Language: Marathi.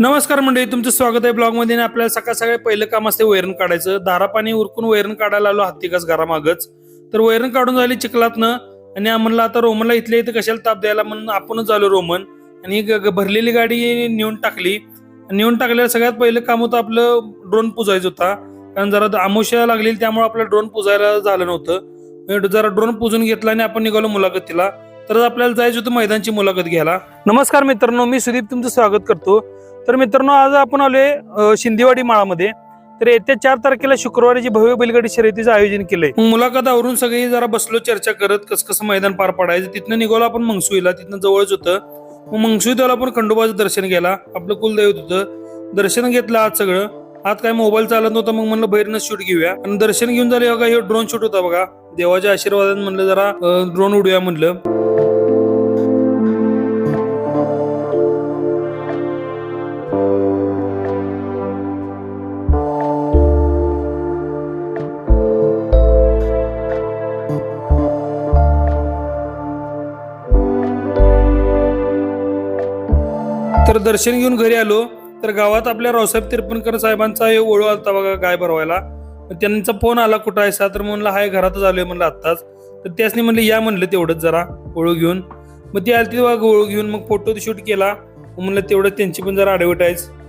नमस्कार मंडळी तुमचं स्वागत आहे ब्लॉगमध्ये. आपल्याला सकाळ सकाळी पहिलं काम असते वैरण काढायचं. दारा पाणी उरकून वैरण काढायला आलो हत्तीकाच घरामागच. तर वैरण काढून झाली चिखलातनं. आणि आम्हाला आता रोमनला इथल्या इथं कशाला ताप द्यायला? म्हणून आपणच आलो रोमन. आणि भरलेली गाडी नेऊन टाकली. नेऊन टाकल्यावर सगळ्यात पहिलं काम होतं आपलं ड्रोन पुजायचं होता. कारण जरा आमोशा लागलेली त्यामुळे आपलं ड्रोन पुजायला झालं नव्हतं. जरा ड्रोन पुजून घेतला आणि आपण निघालो मुलाखतीला. तर आपल्याला जायचं होतं मैदानची मुलाखत घ्यायला. नमस्कार मित्रांनो मी सुदीप तुमचं स्वागत करतो. तर मित्रांनो आज आपण आलोय शिंदेवाडी माळामध्ये. तर येत्या चार तारखेला शुक्रवारी जी भव्य बैलगाडी शर्यतीचं आयोजन केलंय. मुलाखत आवरून सगळी जरा बसलो चर्चा करत कसं कसं मैदान पार पाडायचं तिथनं निघालो आपण मंगसुईला तिथनं जवळच होतं. मग मंगसुईला आपण खंडोबाचं दर्शन घ्यायला आपलं कुलदैवत होतं. दर्शन घेतलं आज सगळं. आज काय मोबाईल चालत नव्हता मग म्हणलं बहिरनं शूट घेऊया. आणि दर्शन घेऊन झालं बघा हे ड्रोन शूट होता बघा. देवाच्या आशीर्वादाने म्हणलं जरा ड्रोन उडूया म्हणलं. तर दर्शन घेऊन घरी आलो. तर गावात आपल्या रावसाहेब तिरपणकर साहेबांचा हे ओळू आलता बघा गाय भरवायला. मग त्यांचा फोन आला कुठं आहे सा? तर म्हणलं हाय घरातच आलोय म्हणलं आत्ताच. तर त्यासनी म्हणलं या म्हणलं तेवढंच जरा ओळू घेऊन. मग ती आलती बघा ओळू घेऊन मग फोटो शूट केला. मग म्हणलं तेवढं त्यांची पण जरा ॲडव्हर्टाईज